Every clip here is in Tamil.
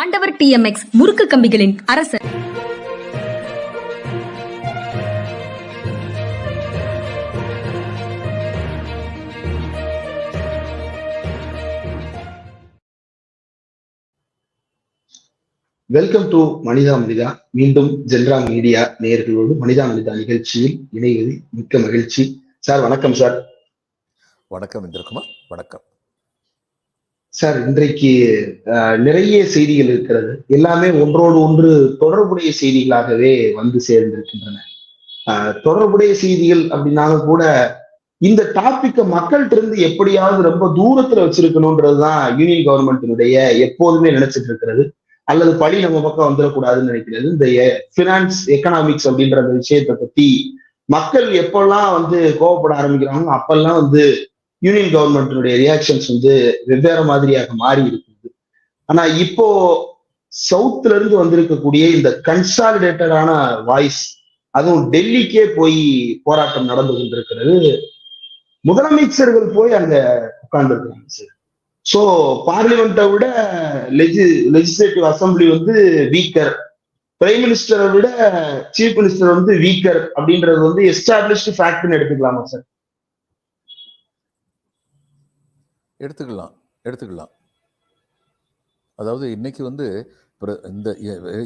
ஆண்டவர் டிஎம்எக்ஸ் முறுக்கு கம்பிகளின் அரசர். வெல்கம் டு மனிதா மனிதா மீண்டும் ஜென்ரா மீடியா நேயர்களோடு மனிதா மனிதா நிகழ்ச்சியில் இணைவதில் மிக்க மகிழ்ச்சி. சார் வணக்கம் சார் வணக்கம் இந்திரகுமார். வணக்கம். சார் இன்றைக்கு நிறைய செய்திகள் இருக்கிறது. எல்லாமே ஒன்றோடு ஒன்று தொடர்புடைய செய்திகளாகவே வந்து சேர்ந்திருக்கின்றன. அஹ், தொடர்புடைய செய்திகள் அப்படின்னாலும் கூட இந்த டாபிக்கை மக்கள்கிட்ட இருந்து எப்படியாவது ரொம்ப தூரத்துல வச்சிருக்கணும்ன்றதுதான் யூனியன் கவர்மெண்ட்டினுடைய எப்போதுமே நினைச்சிட்டு இருக்கிறது. அல்லது பழி நம்ம பக்கம் வந்துடக்கூடாதுன்னு நினைக்கிறது. இந்த பினான்ஸ் எக்கனாமிக்ஸ் அப்படின்ற அந்த விஷயத்தை பத்தி மக்கள் எப்பெல்லாம் வந்து கோவப்பட ஆரம்பிக்கிறாங்க அப்பெல்லாம் வந்து யூனியன் கவர்மெண்டினுடைய ரியாக்ஷன்ஸ் வந்து வெவ்வேறு மாதிரியாக மாறி இருக்குது ஆனா இப்போ சவுத்துல இருந்து வந்திருக்கக்கூடிய இந்த கன்சாலிடேட்டடான வாய்ஸ் அதுவும் டெல்லிக்கே போய் போராட்டம் நடந்து கொண்டிருக்கிறது. முதலமைச்சர்கள் போய் அங்க உட்கார்ந்துருக்கிறாங்க சார். ஸோ பார்லிமெண்ட்டை விட லெஜி லெஜிஸ்லேட்டிவ் அசம்பிளி வந்து வீக்கர் பிரைம் மினிஸ்டரை விட சீஃப் மினிஸ்டர் வந்து வீக்கர் அப்படின்றது வந்து எஸ்டாப்ளிஷ்டு ஃபேக்ட்னு எடுத்துக்கலாமா சார்? எடுத்துக்கலாம் எடுத்துக்கலாம். அதாவது இன்னைக்கு வந்து இந்த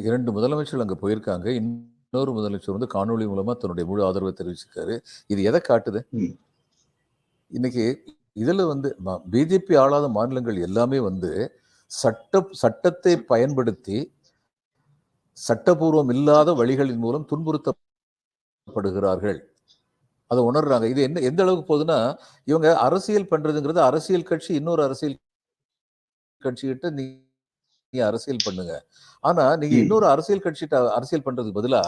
இரண்டு முதலமைச்சர்கள் அங்கே போயிருக்காங்க. இன்னொரு முதலமைச்சர் வந்து காணொளி மூலமா தன்னுடைய முழு ஆதரவை தெரிவிச்சிருக்காரு. இது எதை காட்டுது. இன்னைக்கு இதுல வந்து பிஜேபி ஆளாத மாநிலங்கள் எல்லாமே வந்து சட்ட சட்டத்தை பயன்படுத்தி சட்டபூர்வம் இல்லாத வழிகளின் மூலம் துன்புறுத்தப்படுகிறார்கள். அதை உணர்றாங்க. இது என்ன எந்த அளவுக்கு போகுதுன்னா இவங்க அரசியல் பண்றதுங்கிறது அரசியல் கட்சி இன்னொரு அரசியல் கட்சிகிட்ட நீ நீ அரசியல் பண்ணுங்க. ஆனா நீங்க. இன்னொரு அரசியல் கட்சிகிட்ட அரசியல் பண்றதுக்கு பதிலா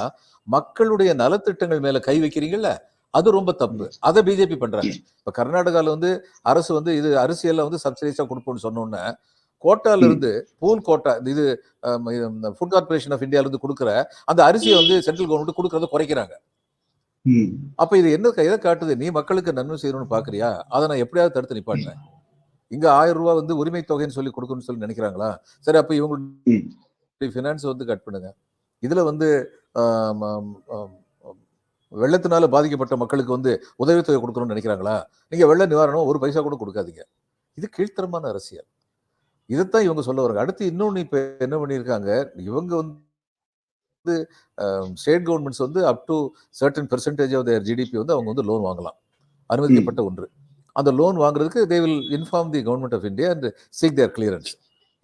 மக்களுடைய நலத்திட்டங்கள் மேல கை வைக்கிறீங்கல்ல அது ரொம்ப தப்பு. அதை பிஜேபி பண்றாங்க. இப்ப கர்நாடகால வந்து அரசு வந்து இது அரிசியெல்லாம் வந்து சப்சிடைஸா கொடுப்போம்னு சொன்னோன்னே கோட்டால. இருந்து பூல் கோட்டா இது ஃபுட் கார்பரேஷன் ஆஃப் இந்தியால இருந்து கொடுக்குற அந்த அரிசியை வந்து சென்ட்ரல் கவர்மெண்ட் கொடுக்கறத குறைக்கிறாங்க. அப்ப இது என்ன எதை காட்டுது? நீ மக்களுக்கு நன்மை செய்யணும்னு பாக்குறியா? அதை நான் எப்படியாவது தடுத்து நிப்பாட்டினேன் இங்க ஆயிரம் ரூபாய் வந்து உரிமை தொகைன்னு சொல்லி கொடுக்கணும்னு சொல்லி நினைக்கிறாங்களா? சரி அப்ப இவங்களுடைய ஃபினான்ஸ் வந்து கட் பண்ணுங்க. இதுல வந்து வெள்ளத்தினால பாதிக்கப்பட்ட மக்களுக்கு வந்து உதவித்தொகை கொடுக்கணும்னு நினைக்கிறாங்களா? நீங்க வெள்ள நிவாரணம் ஒரு பைசா கூட கொடுக்காதீங்க. இது கீழ்த்தரமான அரசியல். இதைத்தான் இவங்க சொல்ல வராங்க அடுத்து இன்னொன்னு இப்ப என்ன பண்ணியிருக்காங்க? இவங்க வந்து ஸ்டேட் கவர்மெண்ட்ஸ் வந்து up to certain percentage of their GDP வந்து அவங்க வந்து லோன் வாங்கலாம். அனுமதிக்கப்பட்ட ஒன்று. அந்த லோன் வாங்குறதுக்கு they will inform the government of India and seek their clearance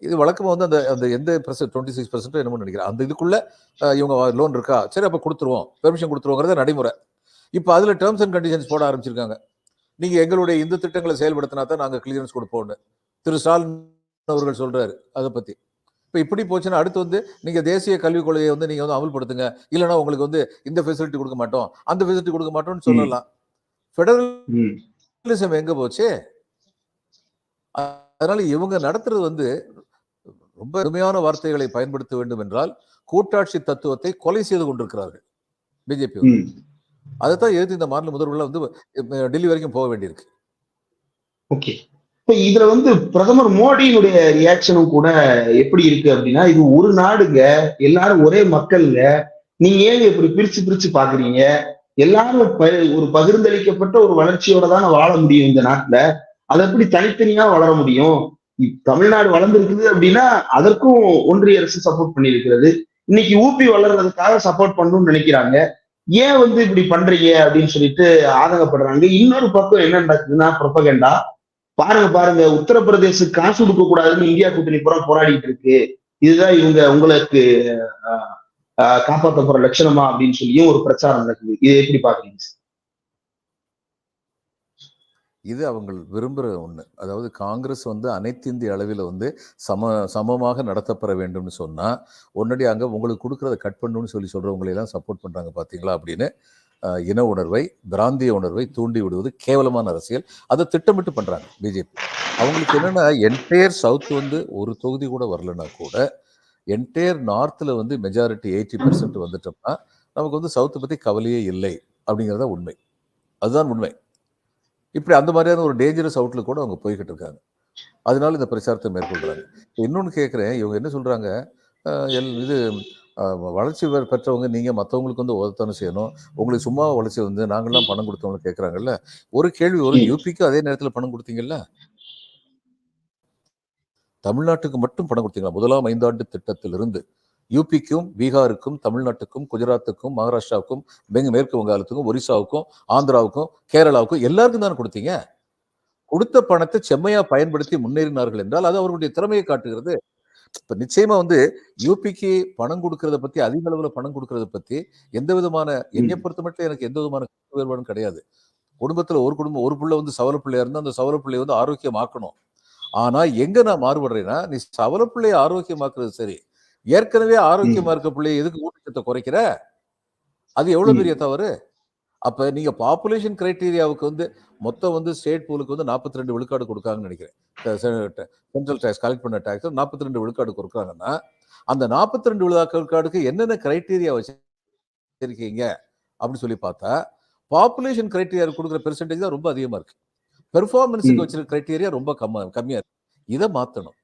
இது வழக்கமாக வந்து அந்த அந்த எந்த பர்சன்ட் டுவெண்ட்டி சிக்ஸ் பர்சன்ட் என்னமோ நினைக்கிறேன். அந்த இதுக்குள்ள இவங்க லோன் இருக்கா? சரி அப்போ கொடுத்துருவோம். பெர்மிஷன் கொடுத்துருவோங்கிறத நடைமுறை. இப்போ அதில் டேர்ம்ஸ் அண்ட் கண்டிஷன்ஸ் போட ஆரம்பிச்சிருக்காங்க. நீங்கள் எங்களுடைய இந்த திட்டங்களை செயல்படுத்தினா தான் நாங்கள் கிளியரன்ஸ் கொடுப்போம்னு. திரு ஸ்டாலின் அவர்கள் சொல்றாரு அதை பற்றி இப்போ இப்படி போச்சுன்னா அடுத்து வந்து நீங்கள் தேசிய கல்விக் கொள்கையை வந்து நீங்கள் வந்து அமல்படுத்துங்க. இல்லைன்னா உங்களுக்கு வந்து இந்த ஃபெசிலிட்டி கொடுக்க மாட்டோம். அந்த ஃபெசிலிட்டி கொடுக்க மாட்டோம்னு சொல்லலாம். ஃபெடரல் ம். ஜெர்னலிசம் எங்க போச்சு? அதனால இவங்க நடத்துறது வந்து ரொம்ப அருமையான வார்த்தைகளை பயன்படுத்த வேண்டும் என்றால் கூட்டாட்சி தத்துவத்தை கொலை செய்து கொண்டிருக்கிறார்கள் பிஜேபி. அதைத்தான் எதிர்த்து இந்த மாநில முதல்வர்கள் வந்து டெல்லி வரைக்கும் போக வேண்டியிருக்கு. ஓகே. இப்ப இதுல வந்து பிரதமர் மோடியினுடைய ரியாக்ஷனும் கூட எப்படி இருக்கு அப்படின்னா இது ஒரு நாடுங்க எல்லாரும் ஒரே மக்கள்ங்க. நீங்க ஏங்க இப்படி பிரிச்சு பிரிச்சு பாக்குறீங்க? எல்லாரும் ப- ஒரு பகிர்ந்தளிக்கப்பட்ட ஒரு வளர்ச்சியோட தானே வாழ முடியும் இந்த நாட்டுல. அது எப்படி தனித்தனியா வளர முடியும்? தமிழ்நாடு வளர்ந்துருக்குது அப்படின்னா அதற்கும் ஒன்றிய அரசு சப்போர்ட் பண்ணியிருக்கிறது. இன்னைக்கு ஊபி வளர்றதுக்காக சப்போர்ட் பண்ணணும்னு நினைக்கிறாங்க. ஏன் வந்து இப்படி பண்றீங்க அப்படின்னு சொல்லிட்டு ஆதங்கப்படுறாங்க. இன்னொரு பக்கம் என்ன நடக்குதுன்னா புரப்பகண்டா பாருங்க பாருங்க. உத்தரப்பிரதேச காசு கொடுக்க கூடாதுன்னு இந்தியா கூட்டணி புறம் போராடிட்டு இருக்கு. இதுதான் இவங்க உங்களுக்கு ஆஹ், போற லட்சணமா அப்படின்னு சொல்லியும் ஒரு பிரச்சாரம் நடக்குது. இது எப்படி பாக்குறீங்க இது அவங்க விரும்புகிற ஒன்று அதாவது காங்கிரஸ் வந்து அனைத்து இந்திய அளவில் வந்து சம சமமாக நடத்தப்பெற வேண்டும்னு சொன்னால் உடனடி அங்கே உங்களுக்கு கொடுக்குறத கட் பண்ணணும்னு சொல்லி சொல்கிறவங்களையெல்லாம் சப்போர்ட் பண்ணுறாங்க பார்த்தீங்களா அப்படின்னு. இன உணர்வை பிராந்திய உணர்வை தூண்டி விடுவது கேவலமான அரசியல். அதை திட்டமிட்டு பண்ணுறாங்க பிஜேபி அவங்களுக்கு என்னென்னா என்டையர் சவுத் வந்து ஒரு தொகுதி கூட வரலனா கூட என்டையர் நார்த்தில் வந்து மெஜாரிட்டி எயிட்டி பர்சன்ட் வந்துட்டோம்னா நமக்கு வந்து சவுத்தை பற்றி கவலையே இல்லை அப்படிங்கிறத உண்மை. அதுதான் உண்மை. இப்படி அந்த மாதிரியான ஒரு டேஞ்சரஸ் அவுட்லுக் கூட அவங்க போய்கிட்டு இருக்காங்க. அதனால இந்த பிரச்சாரத்தை மேற்கொள்றாங்க. இன்னொன்னு கேட்குறேன் இவங்க என்ன சொல்றாங்க? அஹ் எல் இது வளர்ச்சி பெற- பெற்றவங்க நீங்க மற்றவங்களுக்கு வந்து உதத்தானே செய்யணும். உங்களுக்கு சும்மா வளர்ச்சி வந்து நாங்களாம் பணம் கொடுத்தவங்க கேட்குறாங்கல்ல ஒரு கேள்வி வரும் ம். யூபிக்கு அதே நேரத்தில் பணம் கொடுத்தீங்கல்ல? தமிழ்நாட்டுக்கு மட்டும் பணம் கொடுத்தீங்களா? முதலாம் ஐந்தாண்டு திட்டத்திலிருந்து. யூபிக்கும் பீகாருக்கும் தமிழ்நாட்டுக்கும் குஜராத்துக்கும் மகாராஷ்டிராவுக்கும் பெங்க மேற்கு வங்காளத்துக்கும் ஒரிசாவுக்கும் ஆந்திராவுக்கும் கேரளாவுக்கும் எல்லாருக்கும் தானே கொடுத்தீங்க? கொடுத்த பணத்தை செம்மையா பயன்படுத்தி முன்னேறினார்கள் என்றால் அது அவர்களுடைய திறமையை காட்டுகிறது. இப்ப நிச்சயமா வந்து யூபிக்கு பணம் கொடுக்கறத பத்தி அதிக அளவுல பணம் கொடுக்கறத பத்தி எந்த விதமான என்னை பொறுத்த மட்டும் எனக்கு எந்த விதமான வேறுபாடும் கிடையாது. குடும்பத்துல ஒரு குடும்பம் ஒரு பிள்ளை வந்து சவல பிள்ளையா இருந்தா அந்த சவல பிள்ளையை வந்து ஆரோக்கியமாக்கணும். ஆனா எங்க நான் மாறுபடுறேன்னா நீ சவல பிள்ளையை ஆரோக்கியமாக்குறது சரி. ஏற்கனவே ஆரோக்கியமா இருக்க பிள்ளையை எதுக்கு ஊட்டச்சத்தை குறைக்கிற? அது எவ்வளவு. பெரிய தவறு? அப்ப நீங்க பாப்புலேஷன் கிரைட்டீரியாவுக்கு வந்து மொத்தம் வந்து ஸ்டேட் பூலுக்கு வந்து 42 ரெண்டு விழுக்காடு கொடுக்காங்கன்னு நினைக்கிறேன். சென்ட்ரல் டேக்ஸ் கலெக்ட் பண்ண டேக்ஸ் 42 ரெண்டு விழுக்காடு கொடுக்குறாங்கன்னா அந்த 42 ரெண்டு விழுக்காடுக்கு என்னென்ன கிரைட்டீரியா வச்சிருக்கீங்க? அப்படின்னு சொல்லி பார்த்தா பாப்புலேஷன் கிரைட்டீரியா கொடுக்குற பெர்சன்டேஜ் தான் ரொம்ப அதிகமா இருக்கு. பெர்ஃபார்மன்ஸுக்கு. வச்சிருக்க கிரைட்டீரியா ரொம்ப கம்ம கம்மியா இருக்கு. இதை மாத்தணும்.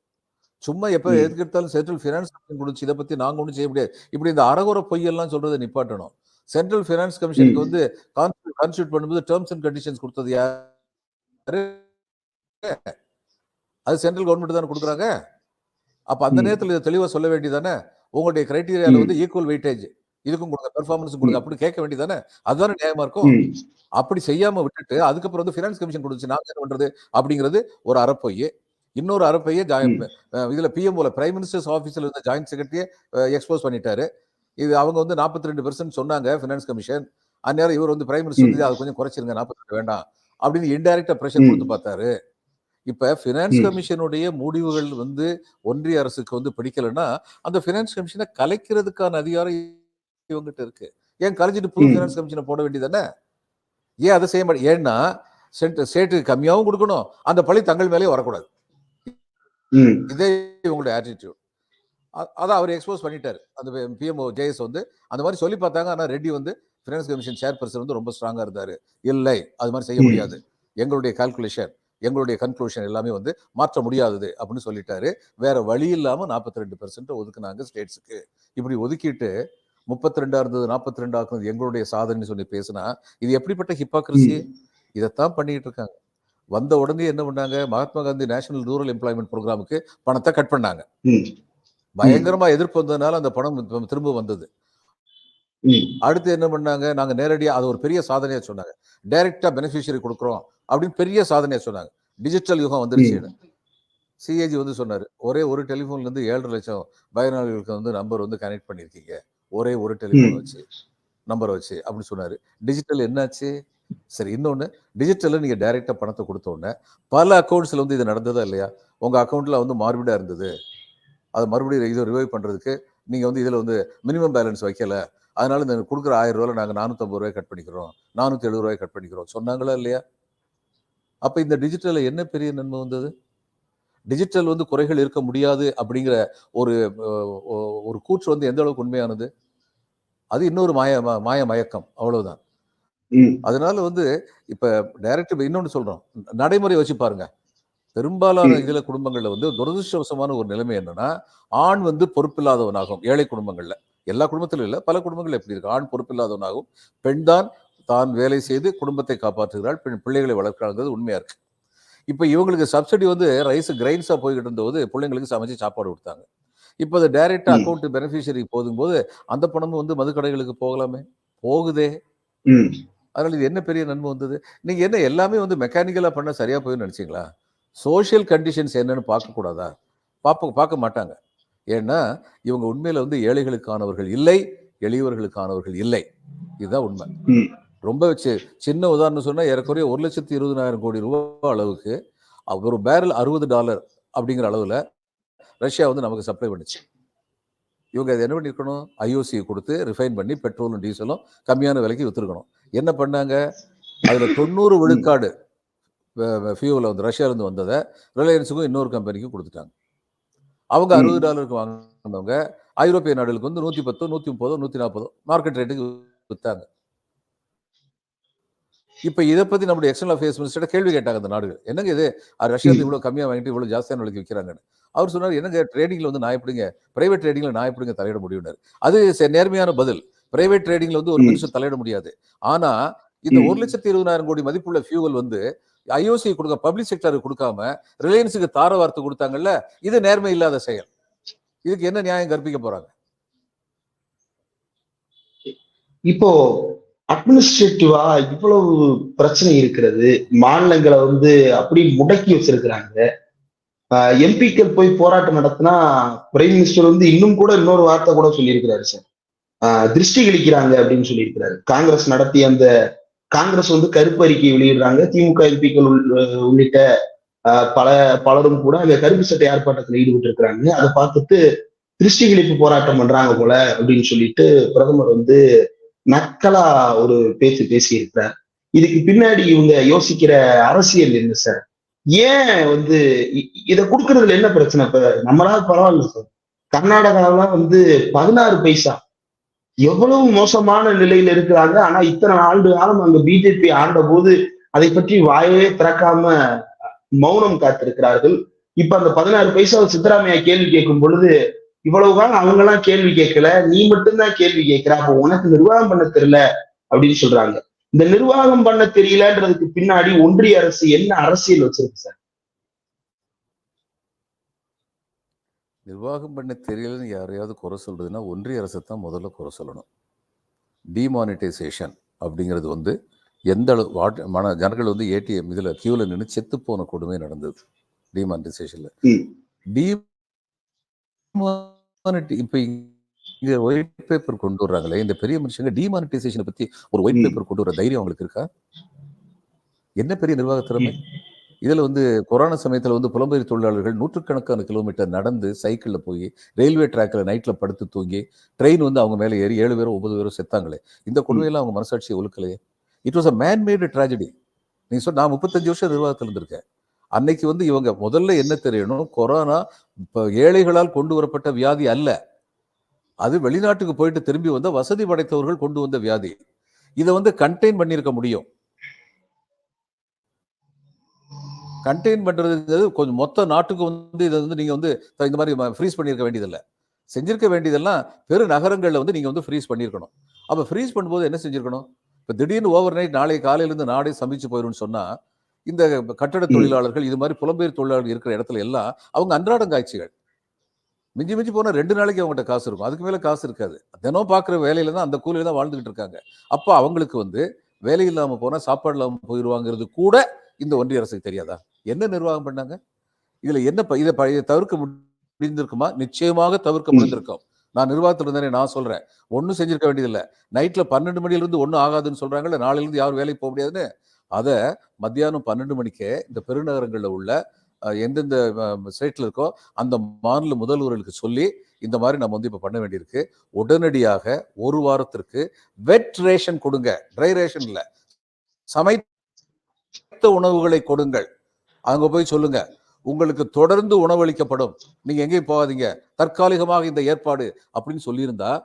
சும்மா எப்ப. எதுக்கு எடுத்தாலும் சென்ட்ரல் ஃபினான்ஸ் கொடுத்து இதை பத்தி நாங்க ஒன்றும் செய்ய முடியாது. இப்படி இந்த அரகுற பொய்யெல்லாம் சொல்றதை நிப்பாட்டணும். Central finance கமிஷனுக்கு. வந்து கான்ஸ்டியூட் பண்ணும்போது டேர்ம்ஸ் அண்ட் கண்டிஷன்ஸ் கொடுத்தது யாரு அது சென்ட்ரல் கவர்மெண்ட் தானே கொடுக்குறாங்க அப்ப அந்த. நேரத்தில் இதை தெளிவா சொல்ல வேண்டியதானே உங்களுடைய கிரைட்டீரியால ம். வந்து ஈக்குவல் வெயிட்டேஜ் இதுக்கும் கொடுங்க பெர்ஃபார்மன்ஸ் கொடுங்க அப்படி கேட்க வேண்டியதானே அதுதானே நியாயமா இருக்கும். அப்படி செய்யாம விட்டுட்டு அதுக்கப்புறம் வந்து ஃபினான்ஸ் கமிஷன் கொடுத்துச்சு நாங்க என்ன பண்றது அப்படிங்கிறது ஒரு அறப்பொய் இன்னொரு அறப்பையே ஜாயின். இதுல பிஎம்ஓல பிரைம் மினிஸ்டர்ஸ் ஆஃபீஸ்ல இருந்த ஜாயிண்ட் செக்ரட்டரியே எக்ஸ்போஸ் பண்ணிட்டாரு இது அவங்க வந்து 42% ரெண்டு பெர்சன்ட் சொன்னாங்க ஃபினான்ஸ் கமிஷன் அந்நேரம் இவர் வந்து பிரைம் மினிஸ்டர். வந்து அதை கொஞ்சம் குறைச்சிருங்க 42 வேண்டாம் அப்படின்னு இன்டைரக்டா ப்ரெஷர். கொடுத்து பார்த்தாரு இப்ப ஃபினான்ஸ். கமிஷனுடைய முடிவுகள் வந்து ஒன்றிய அரசுக்கு வந்து பிடிக்கலன்னா அந்த ஃபினான்ஸ் கமிஷனை கலைக்கிறதுக்கான அதிகாரம் இவங்ககிட்ட இருக்கு ஏன் கலைஞ்சிட்டு புது. ஃபினான்ஸ் கமிஷனை போட வேண்டியதானே ஏன் அதை செய்ய மாட்டேன் ஏன்னா ஸ்டேட்டுக்கு கம்மியாகவும் கொடுக்கணும் அந்த பழி தங்கள் மேலேயே வரக்கூடாது. இதே இவங்களுடைய ஆட்டிடியூட் அதான் அவர் எக்ஸ்போஸ் பண்ணிட்டாரு. அந்த பிஎம்ஓ ஜேஎஸ் வந்து அந்த மாதிரி சொல்லி பார்த்தாங்க. ஆனால் ரெட்டி வந்து ஃபினான்ஸ் கமிஷன் சேர்பர்சன் வந்து ரொம்ப ஸ்ட்ராங்காக இருந்தார். இல்லை அது மாதிரி செய்ய. முடியாது. எங்களுடைய கால்குலேஷன் எங்களுடைய கன்க்ளூஷன் எல்லாமே வந்து மாற்ற முடியாதது அப்படின்னு சொல்லிட்டாரு. வேற வழி இல்லாமல் நாற்பத்தி ரெண்டு பெர்சென்ட் ஒதுக்குனாங்க ஸ்டேட்ஸுக்கு இப்படி ஒதுக்கிட்டு முப்பத்தி ரெண்டா இருந்தது நாற்பத்தி ரெண்டு ஆக்குனது எங்களுடைய சாதனைன்னு சொல்லி பேசினா இது எப்படிப்பட்ட ஹிப்பாக்ரசி இதைத்தான் பண்ணிட்டு இருக்காங்க. வந்த உடனே என்ன பண்ணாங்க? Mahatma Gandhi national rural employment ப்ரோக்ராமுக்கு பணத்தை கட் பண்ணாங்க. பயங்கரமா எதிர்ப்பு வந்ததுனால அந்த பணம் திரும்ப- வந்தது. அடுத்து என்ன பண்ணாங்க? நாங்க நேரடியா அது ஒரு பெரிய சாதனையா சொன்னாங்க. டைரக்டா பெனிஃபிஷியரி கொடுக்குறோம் அப்படின்னு பெரிய சாதனையா சொன்னாங்க. டிஜிட்டல் யுகம் வந்துருச்சு. சிஏஜி வந்து சொன்னாரு. ஒரே ஒரு டெலிஃபோன்ல இருந்து ஏழரை லட்சம் பயனாளிகளுக்கு வந்து நம்பர் வந்து கனெக்ட் பண்ணிருக்கீங்க. ஒரே ஒரு டெலிஃபோன். வச்சு நம்பர் வச்சு அப்படின்னு சொன்னாரு. டிஜிட்டல் என்னாச்சு? சரி இன்னொன்னு டிஜிட்டல்ல நீங்க டைரக்டா பணத்தை கொடுத்த உடனே பல அக்கௌண்ட்ஸ்ல வந்து இது நடந்ததா இல்லையா? உங்க அக்கௌண்ட்ல வந்து மார்பிடா இருந்தது. அது மறுபடியும் இதை ரிவைவ் பண்றதுக்கு நீங்க வந்து இதுல வந்து மினிமம் பேலன்ஸ் வைக்கல. அதனால இந்த கொடுக்குற ஆயிரம் ரூபாயில நாங்க நானூத்தம்பது ரூபாய் கட் பண்ணிக்கிறோம். நானூத்தி எழுபது ரூபாய் கட் பண்ணிக்கிறோம். சொன்னாங்களா இல்லையா? அப்ப இந்த டிஜிட்டல்ல என்ன பெரிய நன்மை வந்தது? டிஜிட்டல் வந்து குறைகள் இருக்க முடியாது அப்படிங்கிற ஒரு ஒரு கூற்று வந்து எந்த அளவுக்கு உண்மையானது? அது இன்னொரு மாய மாய மயக்கம். அவ்வளவுதான். அதனால வந்து இப்ப டைரக்ட் இன்னொன்னு சொல்றோம். நடைமுறை வச்சு பாருங்க. பெரும்பாலான. இதுல குடும்பங்கள்ல வந்து துரதிருஷ்டவசமான ஒரு நிலைமை என்னன்னா ஆண் வந்து பொறுப்பில்லாதவனாகும் ஏழை குடும்பங்கள்ல. எல்லா குடும்பத்திலும் இல்ல பல குடும்பங்கள் எப்படி இருக்கு. ஆண் பொறுப்பில்லாதவனாகும். பெண் தான் தான் வேலை செய்து குடும்பத்தை காப்பாற்றுகிறாள். பெண் பிள்ளைகளை வளர்க்கிறாங்கிறது உண்மையா இருக்கு. இப்ப இவங்களுக்கு சப்சிடி வந்து ரைஸ் கிரைன்ஸா போய்கிட்டு இருந்தபோது பிள்ளைங்களுக்கு சமைச்சு சாப்பாடு கொடுத்தாங்க. இப்போ அது டைரக்டா. அக்கௌண்ட் பெனிஃபிஷரி போதும்போது அந்த பணமும் வந்து மதுக்கடைகளுக்கு போகலாமே? போகுதே. அதனால இது என்ன பெரிய நன்மை வந்தது? நீங்க என்ன எல்லாமே வந்து மெக்கானிக்கலா பண்ண சரியா போய் நினைச்சீங்களா? சோஷியல் கண்டிஷன்ஸ் என்னன்னு பார்க்க கூடாதா? பார்ப்ப பார்க்க மாட்டாங்க. ஏன்னா இவங்க உண்மையில வந்து ஏழைகளுக்கானவர்கள் இல்லை எளியவர்களுக்கானவர்கள் இல்லை. இதுதான் உண்மை. ரொம்ப சி- சின்ன உதாரணம் சொன்னா ஏறக்குறைய ஒரு லட்சத்தி இருபதாயிரம் கோடி ரூபாய் அளவுக்கு ஒரு பேரல் அறுபது டாலர் அப்படிங்கிற அளவுல ரஷ்யா வந்து நமக்கு சப்ளை பண்ணுச்சு. இவங்க அதை என்ன பண்ணிருக்கணும்? ஐஓசி கொடுத்து ரிஃபைன் பண்ணி பெட்ரோலும் டீசலும் கம்மியான விலைக்கு வித்துருக்கணும். என்ன பண்ணாங்க? அதுல தொண்ணூறு விழுக்காடு ஃபியூவில் வந்து ரஷ்யால இருந்து வந்ததை ரிலையன்ஸுக்கும் இன்னொரு கம்பெனிக்கும் கொடுத்துட்டாங்க. அவங்க. அறுபது டாலருக்கு வாங்கினவங்க ஐரோப்பிய நாடுகளுக்கு வந்து நூத்தி பத்தோ நூத்தி முப்பதோ நூத்தி நாற்பதோ மார்க்கெட் ரேட்டுக்கு வித்தாங்க. இப்ப இதை பத்தி நம்முடைய எக்ஸ்டர்னல் அஃபேர்ஸ் மினிஸ்டர் கேள்வி கேட்டாங்க அந்த நாடுகள். என்னங்க இது? அஹ் ரஷ்யா வந்து இவ்வளவு கம்மியா வாங்கிட்டு இவ்வளவு ஜாஸ்தியான விலைக்கு விற்கிறாங்கன்னு அவர் சொன்னார் என்னங்க ட்ரேடிங்ல வந்து நான் எப்படிங்க? பிரைவேட் ட்ரேடிங்ல நான் எப்படிங்க தலையிட முடியும்னாரு? அது நேர்மையான பதில். பிரைவேட் ட்ரேடிங்ல வந்து ஒரு. மனுஷன் தலையிட முடியாது. ஆனா இந்த. ஒரு லட்சத்தி இருபதாயிரம் கோடி மதிப்புள்ள ஃபியூவல் வந்து ஐஓசி கொடுக்க பப்ளிக் செக்டருக்கு கொடுக்காம ரிலையன்ஸுக்கு தார வார்த்தை கொடுத்தாங்கல்ல இது நேர்மை இல்லாத செயல். இதுக்கு என்ன நியாயம் கற்பிக்க போறாங்க? இப்போ அட்மினிஸ்ட்ரேட்டிவா இவ்வளவு பிரச்சனை இருக்கிறது. மாநிலங்களை வந்து அப்படி முடக்கி வச்சிருக்கிறாங்க. எம்பிக்கள் போய் போராட்டம் நடத்தினா பிரைம் மினிஸ்டர் வந்து இன்னும் கூட இன்னொரு வார்த்தை கூட சொல்லியிருக்கிறாரு சார். ஆஹ் திருஷ்டி கழிக்கிறாங்க அப்படின்னு சொல்லியிருக்கிறாரு. காங்கிரஸ் நடத்திய அந்த காங்கிரஸ் வந்து கருப்பு அறிக்கை வெளியிடுறாங்க. திமுக எம்பிக்கள் உள்ளிட்ட பல பலரும் கூட அந்த கருப்பு சட்டை ஆர்ப்பாட்டத்தில் ஈடுபட்டு இருக்கிறாங்க அதை பார்த்துட்டு திருஷ்டி கழிப்பு போராட்டம் பண்றாங்க போல அப்படின்னு சொல்லிட்டு பிரதமர் வந்து நக்கலா ஒரு பேச்சு பேசியிருக்கிறார். இதுக்கு பின்னாடி இவங்க யோசிக்கிற அரசியல் என்ன சார்? ஏன் வந்து இதை கொடுக்கறதுல என்ன பிரச்சனை? இப்ப நம்மளால பரவாயில்ல சார். கர்நாடகாவெல்லாம் வந்து பதினாறு பைசா எவ்வளவு மோசமான நிலையில இருக்கிறாங்க? ஆனா இத்தனை ஆண்டு காலம் அங்க பிஜேபி ஆண்ட போது அதை பற்றி வாயவே திறக்காம மௌனம் காத்திருக்கிறார்கள். இப்ப அந்த பதினாறு பைசா சித்தராமையா கேள்வி கேட்கும் பொழுது இவ்வளவு காலம் அவங்க எல்லாம் கேள்வி கேட்கல நீ மட்டும்தான் கேள்வி கேட்கிற அப்ப உனக்கு நிர்வாகம் பண்ண தெரியல அப்படின்னு சொல்றாங்க. இந்த நிர்வாகம் பண்ண தெரியலன்றதுக்கு பின்னாடி ஒன்றிய அரசு என்ன அரசியல் வச்சிருக்கு சார்? நிர்வாகம் பண்ண தெரியலன்னு யாரையாவது குறை சொல்றதுன்னா ஒன்றிய அரசை தான் முதல்ல குறை சொல்லணும். டிமானிட்டைசேஷன் அப்படிங்கிறது வந்து எந்த அளவு வாட் மன ஜனங்கள் வந்து ஏடிஎம் இதில் கியூவில் நின்று செத்து போன கொடுமை நடந்தது. டிமானிட்டைசேஷனில். டிமானிட்டி இப்போ இங்கே ஒயிட் பேப்பர் கொண்டு வர்றாங்களே இந்த பெரிய மனுஷங்க டிமானிட்டைசேஷனை பற்றி ஒரு ஒயிட். பேப்பர் கொண்டு வர தைரியம் அவங்களுக்கு இருக்கா? என்ன பெரிய நிர்வாக திறமை? இதுல வந்து கொரோனா சமயத்துல வந்து புலம்பெயர் தொழிலாளர்கள் நூற்றுக்கணக்கான கிலோமீட்டர் நடந்து சைக்கிள்ல போய் ரயில்வே ட்ராக்ல நைட்ல படுத்து தூங்கி ட்ரெயின் வந்து அவங்க மேல ஏறி ஏழு பேரும் ஒன்பது பேரும் செத்தாங்களே. இந்த கொடுமையெல்லாம் அவங்க மனசாட்சியை ஒழுக்கலையே. It was a man made tragedy நீ சொல் நான் முப்பத்தஞ்சு வருஷம் நிர்வாகத்தில் இருந்திருக்கேன். அன்னைக்கு வந்து இவங்க முதல்ல என்ன தெரியணும்? கொரோனா இப்போ ஏழைகளால் கொண்டு வரப்பட்ட வியாதி அல்ல. அது வெளிநாட்டுக்கு போயிட்டு திரும்பி வந்த வசதி படைத்தவர்கள் கொண்டு வந்த வியாதி. இதை வந்து கண்டெயின் பண்ணியிருக்க முடியும். கண்டெயின் பண்றதுங்கிறது கொஞ்சம் மொத்த நாட்டுக்கு வந்து இதை வந்து நீங்க வந்து இந்த மாதிரி ஃப்ரீஸ் பண்ணியிருக்க வேண்டியதில்லை. செஞ்சிருக்க வேண்டியதெல்லாம் பெரு நகரங்கள்ல வந்து நீங்க வந்து ஃப்ரீஸ் பண்ணியிருக்கணும். அப்ப ஃப்ரீஸ் பண்ணும்போது என்ன செஞ்சிருக்கணும்? இப்ப திடீர்னு ஓவர் நைட் நாளை காலையில இருந்து நாடே சமைச்சு போயிரும்னு சொன்னா இந்த கட்டட. தொழிலாளர்கள் இது மாதிரி புலம்பெயர் தொழிலாளர்கள் இருக்கிற இடத்துல எல்லாம் அவங்க அன்றாடம் காட்சிகள் மிஞ்சி மிஞ்சி போனா ரெண்டு நாளைக்கு அவங்ககிட்ட காசு இருக்கும். அதுக்கு மேல காசு இருக்காது. தினம் பார்க்குற வேலையில தான் அந்த கூலியில தான் வாழ்ந்துகிட்டு இருக்காங்க. அப்போ அவங்களுக்கு வந்து வேலை இல்லாம போனா சாப்பாடு இல்லாம போயிடுவாங்கிறது கூட இந்த ஒன்றிய அரசுக்கு தெரியாதா? என்ன நிர்வாகம் பண்ணாங்க? இதுல என்ன இதை இதை தவிர்க்க முடிந்திருக்குமா? நிச்சயமாக தவிர்க்க. முடிந்திருக்கும். நான் நிர்வாகத்தில் இருந்தேனே நான் சொல்றேன். ஒன்றும் செஞ்சிருக்க வேண்டியதில்லை. நைட்ல பன்னெண்டு மணில இருந்து ஒன்றும் ஆகாதுன்னு சொல்றாங்கல்ல நாளையில இருந்து யாரும் வேலைக்கு போக முடியாதுன்னு? அதை மத்தியானம் பன்னெண்டு மணிக்கே இந்த பெருநகரங்களில் உள்ள எந்தெந்த ஸ்டேட்ல இருக்கோ அந்த மாநில முதல்வர்களுக்கு சொல்லி இந்த மாதிரி நம்ம வந்து இப்போ பண்ண வேண்டியிருக்கு. உடனடியாக ஒரு வாரத்திற்கு வெட் ரேஷன் கொடுங்க. ட்ரை ரேஷன் இல்லை சமைத்த உணவுகளை கொடுங்கள். அங்க போய் சொல்லுங்க. உங்களுக்கு தொடர்ந்து உணவளிக்கப்படும். நீங்க எங்கேயும் போகாதீங்க. தற்காலிகமாக இந்த ஏற்பாடு அப்படின்னு சொல்லியிருந்தா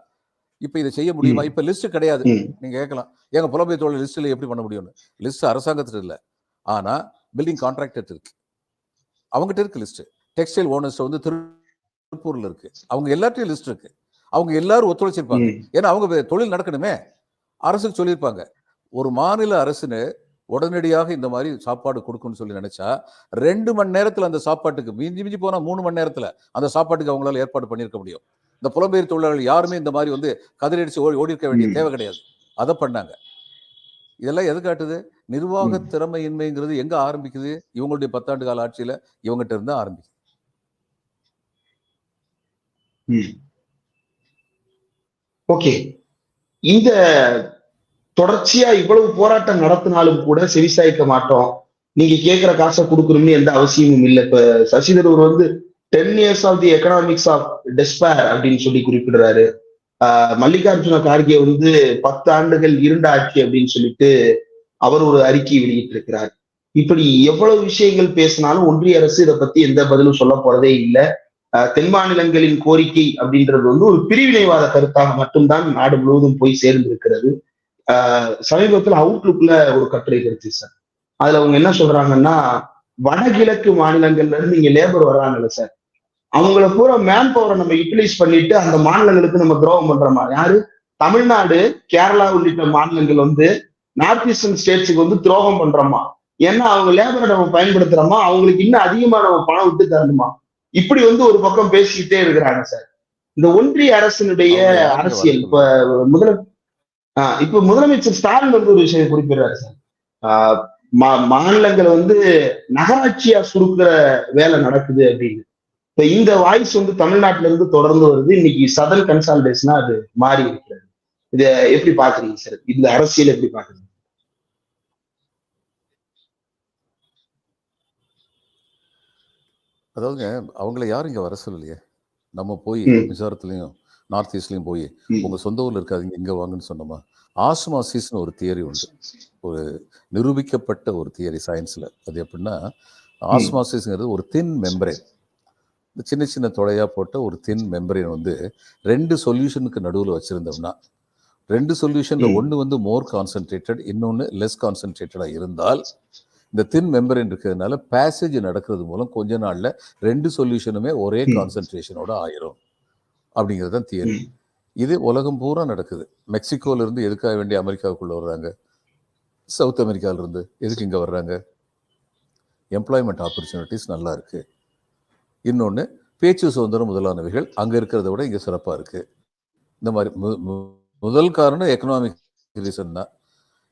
இப்ப இதை செய்ய முடியுமா? இப்ப லிஸ்ட் கிடையாது. நீங்க கேட்கலாம். எங்க புலம்பெயர் தொழில் லிஸ்ட்ல எப்படி பண்ண முடியும்னு? லிஸ்ட் அரசாங்கத்துல இல்ல. ஆனா பில்டிங் கான்ட்ராக்டர் இருக்கு. அவங்ககிட்ட இருக்கு லிஸ்ட் டெக்ஸ்டைல் ஓனர்ஸ் வந்து திருப்பூர்ல இருக்கு. அவங்க எல்லாத்தையும் லிஸ்ட் இருக்கு. அவங்க எல்லாரும் ஒத்துழைச்சிருப்பாங்க. ஏன்னா அவங்க தொழில் நடக்கணுமே. அரசுக்கு சொல்லியிருப்பாங்க. ஒரு மாநில அரசுன்னு உடனடியாக இந்த மாதிரி சாப்பாடு கொடுக்கணும்னு சொல்லி நினைச்சா ரெண்டு மணி நேரத்துல அந்த சாப்பாட்டுக்கு மிஞ்சி மிஞ்சி போனா மூணு மணி நேரத்துல அந்த சாப்பாட்டுக்கு அவங்களால ஏற்பாடு பண்ணியிருக்க முடியும். இந்த புலம்பெயர் தொழிலாளர்கள் யாருமே இந்த மாதிரி வந்து கதிரடிச்சு ஓடி ஓடி இருக்க வேண்டிய. தேவை கிடையாது. அதை பண்ணாங்க. இதெல்லாம் எது காட்டுது? நிர்வாக. திறமையின்மைங்கிறது எங்க ஆரம்பிக்குது? இவங்களுடைய பத்தாண்டு கால ஆட்சியில இவங்ககிட்ட இருந்து ஆரம்பிக்குது. ஓகே. இந்த தொடர்ச்சியா இவ்வளவு போராட்டம் நடத்தினாலும் கூட செவிசாய்க்க மாட்டோம். நீங்க கேட்கிற காசை கொடுக்கணும்னு எந்த அவசியமும் இல்லை. இப்ப சசி தரூர் வந்து ten years of the economics of despair அப்படின்னு சொல்லி குறிப்பிடுறாரு. ஆஹ் மல்லிகார்ஜுன கார்கே வந்து பத்து ஆண்டுகள் இருண்ட ஆட்சி அப்படின்னு சொல்லிட்டு அவர் ஒரு அறிக்கை வெளியிட்டிருக்கிறார். இப்படி எவ்வளவு விஷயங்கள் பேசினாலும் ஒன்றிய அரசு இதை பத்தி எந்த பதிலும் சொல்ல போறதே இல்லை. ஆஹ் தென் மாநிலங்களின் கோரிக்கை அப்படின்றது வந்து ஒரு பிரிவினைவாத கருத்தாக மட்டும்தான் நாடு முழுவதும் போய் சேர்ந்திருக்கிறது. சமீபத்துல அவுட்லுக்ல ஒரு கட்டுரை கிடைச்சு சார் அதுல அவங்க என்ன சொல்றாங்கன்னா வடகிழக்கு மாநிலங்கள்ல இருந்து இங்க லேபர் வர்றாங்கல்ல சார் அவங்கள பூரா மேன் பவரை நம்ம யூட்டிலைஸ் பண்ணிட்டு அந்த மாநிலங்களுக்கு நம்ம துரோகம் பண்றோமா யாரு? தமிழ்நாடு கேரளா உள்ளிட்ட மாநிலங்கள் வந்து நார்த் ஈஸ்டர்ன் ஸ்டேட்ஸுக்கு வந்து துரோகம் பண்றோமா? ஏன்னா அவங்க லேபரை நம்ம பயன்படுத்துறோமா? அவங்களுக்கு இன்னும் அதிகமா நம்ம பணம் விட்டு தரணுமா? இப்படி வந்து ஒரு பக்கம் பேசிக்கிட்டே இருக்கிறாங்க சார் இந்த ஒன்றிய அரசினுடைய அரசியல் இப்ப முதல ஆஹ் இப்ப முதலமைச்சர் ஸ்டாலின் வந்து ஒரு விஷயம் குறிப்பிடுறாரு சார். மா- மாநிலங்களை வந்து நகராட்சியா சுருக்குற வேலை நடக்குது அப்படின்னு. இப்ப இந்த வாய்ஸ் வந்து தமிழ்நாட்டுல இருந்து தொடர்ந்து வருது. இன்னைக்கு சதன் கன்சால்டேஷனா அது மாறி இருக்கிறது. இத எப்படி பாக்குறீங்க சார்? இந்த அரசியல் எப்படி பாக்குறீங்க? அதாவதுங்க அவங்கள யாரும் இங்க வர சொல்லலையே. நம்ம போய். மிசோரத்துலயும் நார்த் ஈஸ்ட்லயும் போய் ம். உங்க சொந்த ஊர்ல இருக்காதீங்க இங்க வாங்கன்னு சொன்னோமா ஆஸ்மாசிஸ்னு ஒரு தியரி உண்டு ஒரு நிரூபிக்கப்பட்ட ஒரு தியரி சயின்ஸ்ல அது எப்படின்னா ஆஸ்மாசிஸ்ங்கிறது ஒரு தின் மெம்பரேன் இந்த சின்ன சின்ன துளையா போட்ட ஒரு தின் மெம்பரேன் வந்து ரெண்டு சொல்யூஷனுக்கு நடுவில் வச்சிருந்தோம்னா ரெண்டு சொல்யூஷன்ல. ஒன்று வந்து மோர் கான்சென்ட்ரேட்டட் இன்னொன்று லெஸ் கான்சென்ட்ரேட்டடாக இருந்தால் இந்த தின் மெம்பரேன் இருக்கிறதுனால பேசேஜ் நடக்கிறது மூலம் கொஞ்ச நாள்ல ரெண்டு சொல்யூஷனுமே ஒரே. கான்சென்ட்ரேஷனோட ஆயிரும் அப்படிங்கிறது தான் தியரி. இது உலகம் பூரா நடக்குது. மெக்சிகோல இருந்து எதுக்காக வேண்டி அமெரிக்காவுக்குள்ள வர்றாங்க? சவுத் அமெரிக்கால இருந்து எதுக்கு இங்க வர்றாங்க? எம்ப்ளாய்மெண்ட் ஆப்பர்ச்சுனிட்டிஸ் நல்லா இருக்கு. இன்னொன்று பேச்சு சுதந்திரம் முதலானவைகள் அங்க இருக்கிறத விட இங்க சிறப்பா இருக்கு. இந்த மாதிரி மு- முதல் காரணம் எக்கனாமிக் ரீசன் தான்.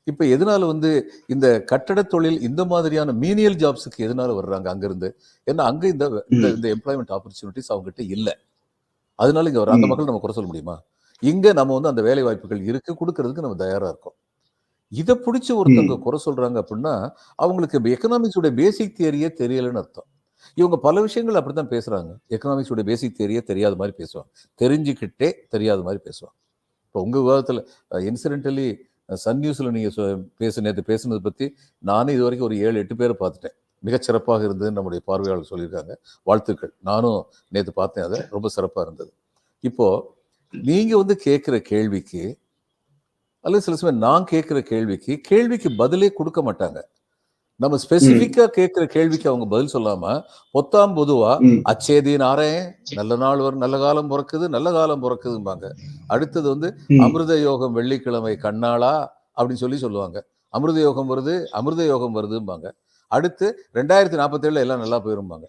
இப்போ எதனால வந்து இந்த கட்டட தொழில் இந்த மாதிரியான மீனியல் ஜாப்ஸுக்கு எதனால வர்றாங்க அங்கிருந்து? ஏன்னா அங்க இந்த. இந்த எம்ப்ளாய்மெண்ட் ஆப்பர்ச்சுனிட்டிஸ் அவங்ககிட்ட இல்லை. அதனால இங்க வர அந்த. மக்கள் நம்ம குறை சொல்ல முடியுமா? இங்க நம்ம வந்து அந்த வேலை வாய்ப்புகள் இருக்கு கொடுக்கறதுக்கு நம்ம தயாரா இருக்கோம். இதை பிடிச்சி ஒருத்தவங்க குறை சொல்றாங்க அப்படின்னா அவங்களுக்கு எக்கனாமிக்ஸோட பேசிக் தியரியே தெரியலன்னு அர்த்தம். இவங்க பல விஷயங்கள் அப்படித்தான் பேசுறாங்க. எக்கனாமிக்ஸோட பேசிக் தியரியே தெரியாத மாதிரி பேசுவாங்க. தெரிஞ்சுக்கிட்டே தெரியாத மாதிரி பேசுவாங்க. இப்போ உங்க விவாதத்துல இன்சிடென்டலி சன் நியூஸ்ல நீங்க சொ- பேசு நேற்று பேசுனதை பத்தி நானும் இது வரைக்கும் ஒரு ஏழு எட்டு பேரை பார்த்துட்டேன். மிகச் சிறப்பாக இருந்ததுன்னு நம்முடைய பார்வையாளர் சொல்லியிருக்காங்க. வாழ்த்துக்கள். நானும் நேற்று பார்த்தேன் அதை. ரொம்ப சிறப்பா இருந்தது. இப்போ நீங்க வந்து கேட்குற கேள்விக்கு அல்லது சில சமயம் நான் கேட்குற கேள்விக்கு கேள்விக்கு பதிலே கொடுக்க மாட்டாங்க. நம்ம ஸ்பெசிஃபிக்கா கேட்குற கேள்விக்கு அவங்க பதில் சொல்லாம பொத்தாம் பொதுவா ம். அச்சேதி நாரே நல்ல நாள் வரும் நல்ல காலம் பிறக்குது நல்ல காலம் பிறக்குதும்பாங்க. அடுத்தது வந்து. அமிர்த யோகம் வெள்ளிக்கிழமை கண்ணாளா? அப்படின்னு சொல்லி சொல்லுவாங்க. அமிர்த யோகம் வருது அமிர்த யோகம் வருதும்பாங்க. அடுத்து ரெண்டாயிரத்தி நாற்பத்தேழுல எல்லாம் நல்லா போயிரும்பாங்க.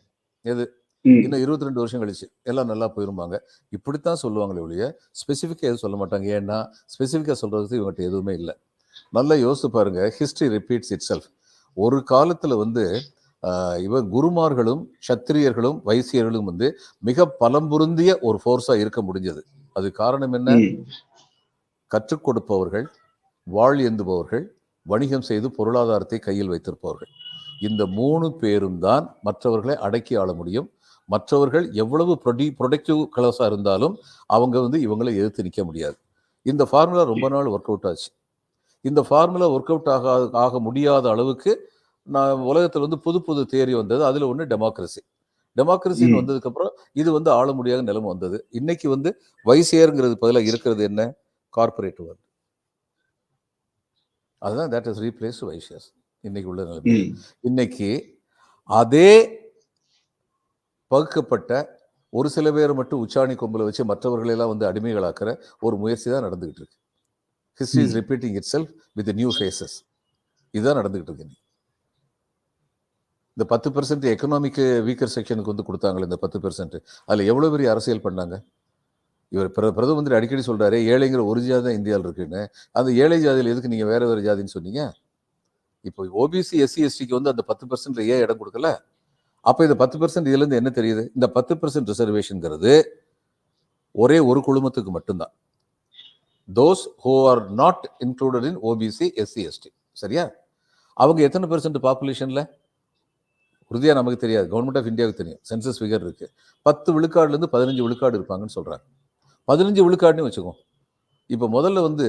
எது. இன்னும் இருபத்தி ரெண்டு வருஷம் கழிச்சு எல்லாம் நல்லா போயிரும்பாங்க. இப்படித்தான் சொல்லுவாங்களே ஒழிய ஸ்பெசிஃபிக்காக எதுவும் சொல்ல மாட்டாங்க. ஏன்னா ஸ்பெசிஃபிக்காக சொல்றதுக்கு இவங்ககிட்ட எதுவுமே இல்லை. நல்லா யோசித்து பாருங்க ஹிஸ்டரி ரிப்பீட்ஸ் இட் செல்ஃப் ஒரு காலத்துல வந்து இவன் குருமார்களும் சத்திரியர்களும் வைசியர்களும் வந்து மிக பலம் பொருந்திய ஒரு ஃபோர்ஸா இருக்க முடிஞ்சது. அது காரணம் என்ன. கற்றுக் கொடுப்பவர்கள் வாழ் ஏந்துபவர்கள் வணிகம் செய்து பொருளாதாரத்தை கையில் வைத்திருப்பவர்கள். இந்த மூணு பேரும் தான் மற்றவர்களை அடக்கி ஆள முடியும். மற்றவர்கள் எவ்வளவு ப்ரொடி ப்ரொடக்டிவ் கலர்ஸாக இருந்தாலும் அவங்க வந்து இவங்களை எதிர்த்து நிற்க முடியாது. இந்த ஃபார்முலா ரொம்ப நாள் ஒர்க் அவுட் ஆச்சு. இந்த ஃபார்முலா ஒர்க் அவுட் ஆக ஆக முடியாத அளவுக்கு நான் உலகத்தில் வந்து புது புது தேரி வந்தது. அதில் ஒன்று டெமோக்ரஸி டெமோக்ரஸின்னு. வந்ததுக்கப்புறம் இது வந்து ஆள முடியாத நிலைமை வந்தது. இன்னைக்கு வந்து வைசியருங்கிறது பதிலாக இருக்கிறது என்ன? கார்பரேட் வேர்ல்டு அதுதான் தட் இஸ் ரீப்ளேஸ் வைசியஸ் இன்னைக்கு உள்ள நிலைமை. இன்னைக்கு அதே பகுக்கப்பட்ட ஒரு சில பேரை மட்டும் உச்சாணி கொம்பில் வச்சு மற்றவர்களை எல்லாம் வந்து அடிமைகளாக்குற ஒரு முயற்சி தான் நடந்துகிட்டு இருக்கு. History is. Repeating itself with new faces இதுதான் நடந்துகிட்டு இருக்கு இன்னைக்கு. இந்த பத்து பெர்சன்ட் எக்கனாமிக் வீக்கர் செக்ஷனுக்கு வந்து கொடுத்தாங்களே இந்த பத்து பெர்சன்ட் அதில் எவ்வளோ பெரிய அரசியல் பண்ணாங்க? இவர் பிர பிரதம மந்திரி அடிக்கடி சொல்றாரு ஏழைங்கிற ஒரு ஜாதி தான் இந்தியாவில் இருக்குன்னு. அந்த ஏழை ஜாதியில் எதுக்கு நீங்கள் வேற வேறு ஜாதின்னு சொன்னீங்க? இப்போ ஓபிசி எஸ்சி எஸ்டிக்கு வந்து அந்த பத்து பர்சன்ட் ஏன் இடம் கொடுக்கல. அப்போ இந்த பத்து பர்சன்ட் இதுலேருந்து என்ன தெரியுது? இந்த பத்து பர்சன்ட் ரிசர்வேஷனுங்கிறது ஒரே ஒரு குழுமத்துக்கு மட்டும்தான். Those who are not included in OBC SC ST சரியா? அவங்க எத்தனை பெர்சன்ட் பாப்புலேஷனில் உறுதியாக நமக்கு தெரியாது. கவர்மெண்ட் ஆஃப் இந்தியாவுக்கு தெரியும். சென்சஸ் ஃபிகர் இருக்குது பத்து விழுக்காடுலேருந்து பதினஞ்சு விழுக்காடு இருப்பாங்கன்னு சொல்கிறாங்க பதினஞ்சு விழுக்காடுன்னு வச்சுக்கோ. இப்போ முதல்ல வந்து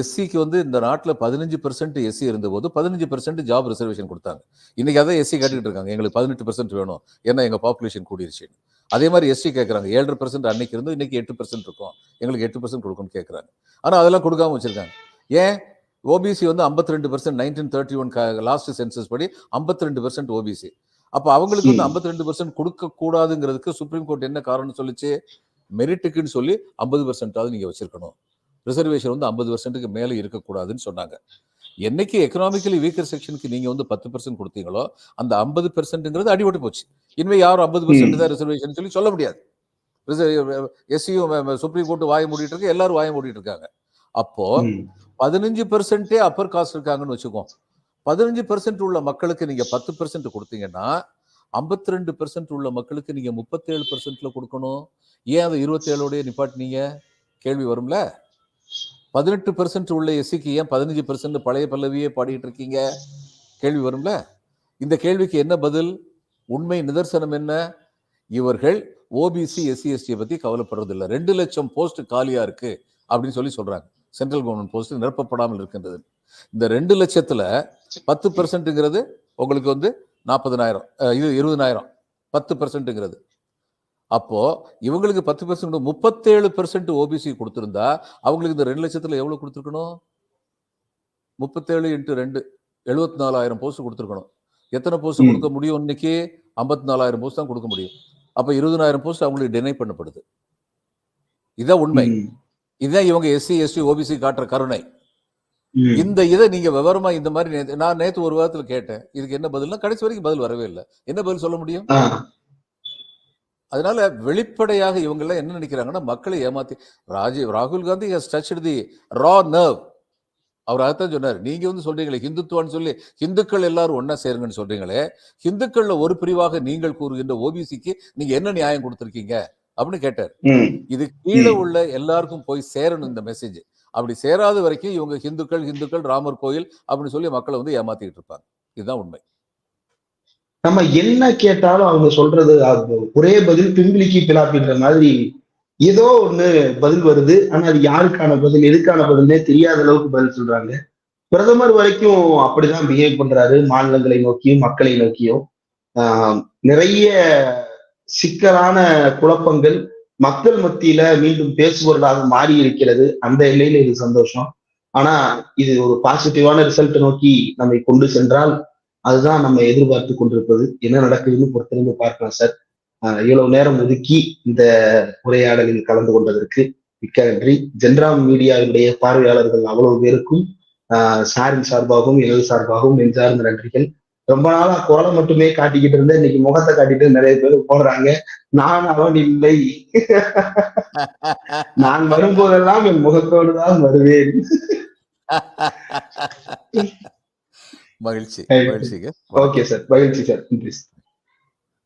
எஸ்சிக்கு வந்து இந்த நாட்டில் பதினஞ்சு பெர்சென்ட் எஸ்சி இருந்தபோது பதினஞ்சு பெர்சென்ட் ஜாப் ரிசர்வேஷன் கொடுத்தாங்க. இன்னைக்கு அதான் எஸ்சி கேட்டுக்கிட்டு இருக்காங்க. எங்களுக்கு பதினெட்டு பெர்சென்ட் வேணும். ஏன்னா எங்க பாப்புலேஷன் கூடிருச்சுன்னு. அதே மாதிரி எஸ்சி கேட்குறாங்க ஏழரை பெர்சென்ட் அன்னைக்கு இருந்து இன்னைக்கு எட்டு பெர்சென்ட் இருக்கும். எங்களுக்கு எட்டு பெர்சென்ட் கொடுக்கணும்னு கேட்குறாங்க ஆனால் அதெல்லாம் கொடுக்காம வச்சிருக்காங்க. ஏன்? ஓபிசி வந்து 52% ரெண்டு percent nineteen thirty one last census படி 52% ரெண்டு பர்சன்ட் ஓபிசி அப்ப அவங்களுக்கு வந்து. 52% ரெண்டு பர்சன்ட் கொடுக்க கூடாதுங்கிறதுக்கு சுப்ரீம் கோர்ட் என்ன காரணம் சொல்லுச்சு? மெரிட்டுக்குன்னு சொல்லி 50% பர்சன்டாவது நீங்க வச்சிருக்கணும். ரிசர்வேஷன் வந்து 50% பர்சன்ட்டுக்கு மேல இருக்கக்கூடாதுன்னு சொன்னாங்க. என்னைக்கு எக்கனாமிக்கலி வீக்கர் செக்ஷனுக்கு நீங்க வந்து பத்து பர்சன்ட் கொடுத்தீங்களோ அந்த ஐம்பது பெர்சென்ட்ங்கிறது அடிபட்டு போச்சு. இனிமே யாரும் ஐம்பது பர்சன்ட் தான் ரிசர்வேஷன் சொல்லி சொல்ல முடியாது. எஸ்சியும் சுப்ரீம் கோர்ட் வாய மூடிட்டு இருக்கு எல்லாரும் வாய மூடிட்டு இருக்காங்க. அப்போ. பதினஞ்சு பெர்சென்டே அப்பர் காஸ்ட் இருக்காங்கன்னு வச்சுக்கோ பதினஞ்சு பெர்சென்ட் உள்ள மக்களுக்கு நீங்க பத்து பெர்சென்ட் கொடுத்தீங்கன்னா ஐம்பத்தி ரெண்டு பெர்சென்ட் உள்ள மக்களுக்கு நீங்க முப்பத்தேழு பெர்சென்ட்ல கொடுக்கணும். ஏன் அதை இருபத்தேழோடய நிப்பாட்டினீங்க? கேள்வி வரும்ல? பதினெட்டு பெர்சன்ட் உள்ள எஸ்சிக்கு ஏன் பதினஞ்சு பெர்சன்ட் பழைய பல்லவியே பாடிட்டு இருக்கீங்க? கேள்வி வரும்ல? இந்த கேள்விக்கு என்ன பதில்? உண்மை நிதர்சனம் என்ன? இவர்கள் ஓபிசி எஸ்சி எஸ்டியை பத்தி கவலைப்படுறதில்லை. ரெண்டு லட்சம் போஸ்ட் காலியா இருக்கு அப்படின்னு சொல்லி சொல்றாங்க. சென்ட்ரல் கவர்மெண்ட் போஸ்ட் நிரப்பப்படாமல் இருக்கின்றது. இந்த ரெண்டு லட்சத்துல பத்து பெர்சன்ட்ங்கிறது உங்களுக்கு வந்து நாற்பதனாயிரம் இது இருபதனாயிரம். பத்து பெர்சன்ட்ங்கிறது அப்போ இவங்களுக்கு பத்து பெர்சன்ட் முப்பத்தேழு பெர்சன்ட் ஓபிசி கொடுத்திருந்தா அவங்களுக்கு இந்த ரெண்டு லட்சத்துல எவ்வளவு கொடுத்துருக்கணும்? முப்பத்தேழு இன்ட்டு ரெண்டு எழுபத்தி நாலாயிரம் போஸ்ட் கொடுத்துருக்கணும். எத்தனை போஸ்ட். கொடுக்க முடியும் இன்னைக்கு? ஐம்பத்தி நாலாயிரம் போஸ்ட் தான் கொடுக்க முடியும். அப்ப இருபதனாயிரம் போஸ்ட் அவங்களுக்கு டினை பண்ணப்படுது. இதான் உண்மை. இதுதான் இவங்க எஸ்சி எஸ்டி ஓபிசி காட்டுற கருணை. இந்த இதை நீங்க விவரமா இந்த மாதிரி நான் நேத்து ஒரு வாரத்துல கேட்டேன். இதுக்கு என்ன பதில்னா கடைசி வரைக்கும் பதில் வரவே இல்லை. என்ன பதில் சொல்ல முடியும். அதனால வெளிப்படையாக இவங்க எல்லாம் என்ன நினைக்கிறாங்கன்னா மக்களை ஏமாத்தி ராஜீவ் ராகுல் Gandhi has touch the raw nerve அவர் அதைத்தான் சொன்னார். நீங்க வந்து சொல்றீங்களே ஹிந்துத்துவான்னு சொல்லி ஹிந்துக்கள் எல்லாரும் ஒண்ணா சேருங்கன்னு சொல்றீங்களே ஹிந்துக்கள்ல ஒரு பிரிவாக நீங்கள் கூறுகின்ற ஓபிசிக்கு நீங்க என்ன நியாயம் கொடுத்திருக்கீங்க? அப்படின்னு கேட்டார். இது கீழே. உள்ள எல்லாருக்கும் போய் சேரணும் இந்த மெசேஜ் அப்படி சேராத வரைக்கும் இவங்க ஹிந்துக்கள் ஹிந்துக்கள் ராமர் கோயில் அப்படின்னு சொல்லி மக்களை வந்து ஏமாத்திட்டு இருப்பாங்க. இதுதான் உண்மை. நம்ம என்ன கேட்டாலும் அவங்க சொல்றது அது ஒரே பதில் பிம்பிளிக்கு பிலாப்பின்ற மாதிரி ஏதோ ஒண்ணு பதில் வருது. ஆனா அது யாருக்கான பதில் எதுக்கான பதில்னே தெரியாத அளவுக்கு பதில் சொல்றாங்க. பிரதமர் வரைக்கும் அப்படிதான் பிஹேவ் பண்றாரு. மாநிலங்களை நோக்கியும் மக்களை நோக்கியும். நிறைய சிக்கலான குழப்பங்கள் மக்கள் மத்தியில மீண்டும் பேசுபொருளாக மாறி இருக்கிறது அந்த எல்லையில இது சந்தோஷம். ஆனா இது ஒரு பாசிட்டிவான ரிசல்ட் நோக்கி நம்மை கொண்டு சென்றால் அதுதான் நம்ம எதிர்பார்த்து கொண்டிருப்பது. என்ன நடக்குதுன்னு பொறுத்திருந்து பார்க்கலாம் சார். இவ்வளவு நேரம் ஒதுக்கி இந்த உரையாடலில் கலந்து கொண்டதற்கு மிக்க நன்றி. ஜென்ராம் மீடியாவினுடைய பார்வையாளர்கள் அவ்வளவு பேருக்கும் ஆஹ் சாரின் சார்பாகவும் எனது சார்பாகவும் நெஞ்சார்ந்த நன்றிகள். ரொம்ப நாளா குரலை மட்டுமே காட்டிக்கிட்டு இருந்தேன். இன்னைக்கு முகத்தை காட்டிட்டு நிறைய பேர் போடுறாங்க. நான் அவன் இல்லை. நான் வரும்போதெல்லாம் என் முகத்தோடு தான் வருவேன். மகிழ்ச்சி. Right. மகிழ்ச்சிங்க. Okay sir. மகிழ்ச்சி சார். நன்றி